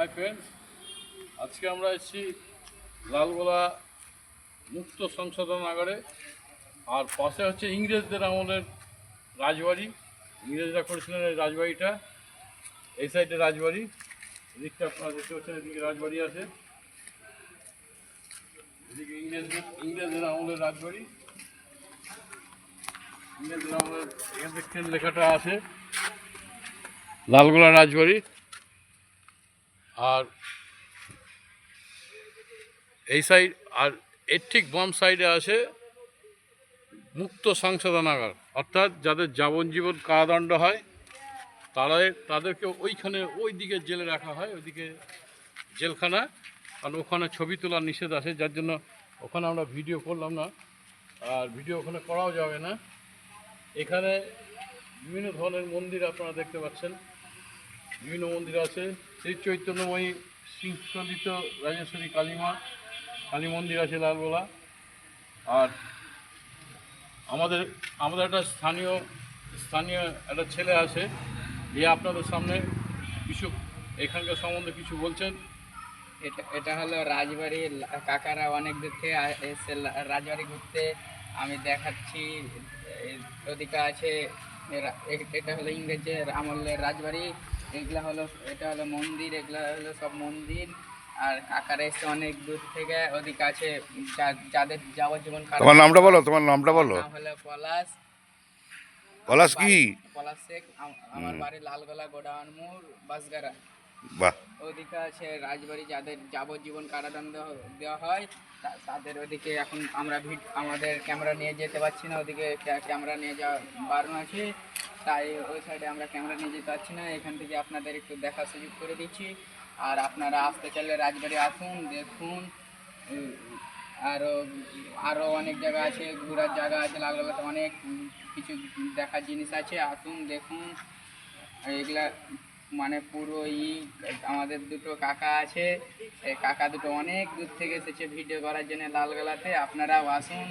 Hi friends আজকে আমরা এসেছি লালগোলা মুক্ত সংশোধনাগারে আর পাশে হচ্ছে ইংরেজদের আমলের রাজবাড়ি। ইংরেজরা করেছিলেন এই রাজবাড়িটা। এই সাইডে রাজবাড়ি। এদিকটা আপনারা দেখতে পাচ্ছেন, এদিকে রাজবাড়ি আছে। এদিকে ইংরেজদের ইংরেজদের আমলের রাজবাড়ি। ইংরেজদের আমলের এখানে দেখছেন লেখাটা আছে, লালগোলা রাজবাড়ি। আর এই সাইড আর এর ঠিক বাম সাইডে আছে মুক্ত সংশোধনাগার অর্থাৎ যাদের যাবজ্জীবন কারাদণ্ড হয় তারা তাদেরকে ওইখানে ওই দিকে জেলে রাখা হয়, ওইদিকে জেলখানা। কারণ ওখানে ছবি তোলার নিষেধ আছে, যার জন্য ওখানে আমরা ভিডিও করলাম না। আর ভিডিও ওখানে করাও যাবে না। এখানে বিভিন্ন ধরনের মন্দির আপনারা দেখতে পাচ্ছেন। বিভিন্ন মন্দির আছে। শ্রী চৈতন্যময়ী শৃঙ্খলিত রাজেশ্বরী কালীমা, কালী মন্দির আছে লালগোলা। আর আমাদের আমাদের একটা স্থানীয় স্থানীয় একটা ছেলে আছে, যে আপনাদের সামনে কিছু এখানকার সম্বন্ধে কিছু বলছেন। এটা এটা হলো রাজবাড়ি, কাকারা অনেক দূর থেকে এসে রাজবাড়ি ঘুরতে আমি দেখাচ্ছি। ওদিকে আছে এটা হলো ইংরেজের আমলের রাজবাড়ি। এগুলা হলো এটা হলো মন্দির এগুলা হলো সব মন্দির। আর কাকারা এসে অনেক দূর থেকে ওদিকে আছে যাদের যাবজ্জীবন কারাদণ্ড- তোমার নামটা বলো তোমার নামটা বলো। হলো পলাশ। পলাশ কি? পলাশ শেখ আমার বাড়ি লালগোলা গোডাউন মোড় বাসগারা বাহ। ওদিকে আছে রাজবাড়ি যাদের যাবজ্জীবন কারাদণ্ড দেওয়া হয় তাদের ওদিকে এখন আমরা ভিড আমাদের ক্যামেরা নিয়ে যেতে পারছি না ওদিকে ক্যামেরা নিয়ে যাওয়া বারণ আছে। তাই ওই সাইডে আমরা ক্যামেরা নিয়ে যেতে পারছি না। এখান থেকে আপনাদের একটু দেখার সুযোগ করে দিচ্ছি। আর আপনারা আসতে চাইলে রাজবাড়ি আসুন, দেখুন। আরও আরও অনেক জায়গা আছে, ঘোরার জায়গা আছে লালগোলাতে অনেক কিছু দেখার জিনিস আছে। আসুন, দেখুন। এগুলা মানে পুরো ই, আমাদের দুটো কাকা আছে। কাকা দুটো অনেক দূর থেকে এসেছে ভিডিও করার জন্য লালগোলাতে। আপনারাও আসুন।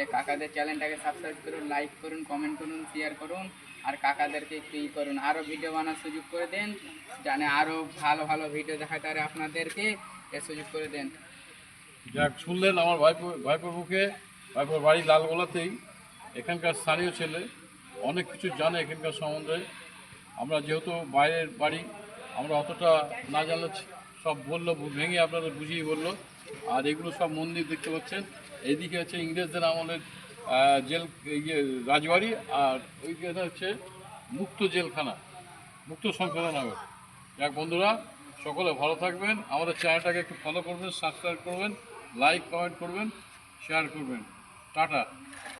এই কাকাদের চ্যানেলটাকে সাবস্ক্রাইব করুন লাইক করুন কমেন্ট করুন শেয়ার করুন। আর কাকাদেরকে একটু ই করুন। আরও ভিডিও বানার সুযোগ করে দেন, জানে আরও ভালো ভালো ভিডিও দেখাতে পারে আপনাদেরকে এ সুযোগ করে দেন। যাক, শুনলেন আমার ভাইপো ভাইপোর মুখে ভাইপোর বাড়ি লালগোলাতেই। এখানকার স্থানীয় ছেলে, অনেক কিছু জানে এখানকার সম্বন্ধে। আমরা যেহেতু বাইরের বাড়ি, আমরা অতটা না জানলে সব বলল, ভেঙে আপনাদের বুঝিয়ে বলল। আর এগুলো সব মন্দির দেখতে পাচ্ছেন। এইদিকে হচ্ছে ইংরেজদের আমলের জেল ইয়ে রাজবাড়ি আর ওই হচ্ছে মুক্ত জেলখানা, মুক্ত সংশোধনাগার যাক বন্ধুরা, সকলে ভালো থাকবেন, আমাদের চ্যানেলটাকে একটু ফলো করবেন সাবস্ক্রাইব করবেন লাইক কমেন্ট করবেন শেয়ার করবেন। টাটা।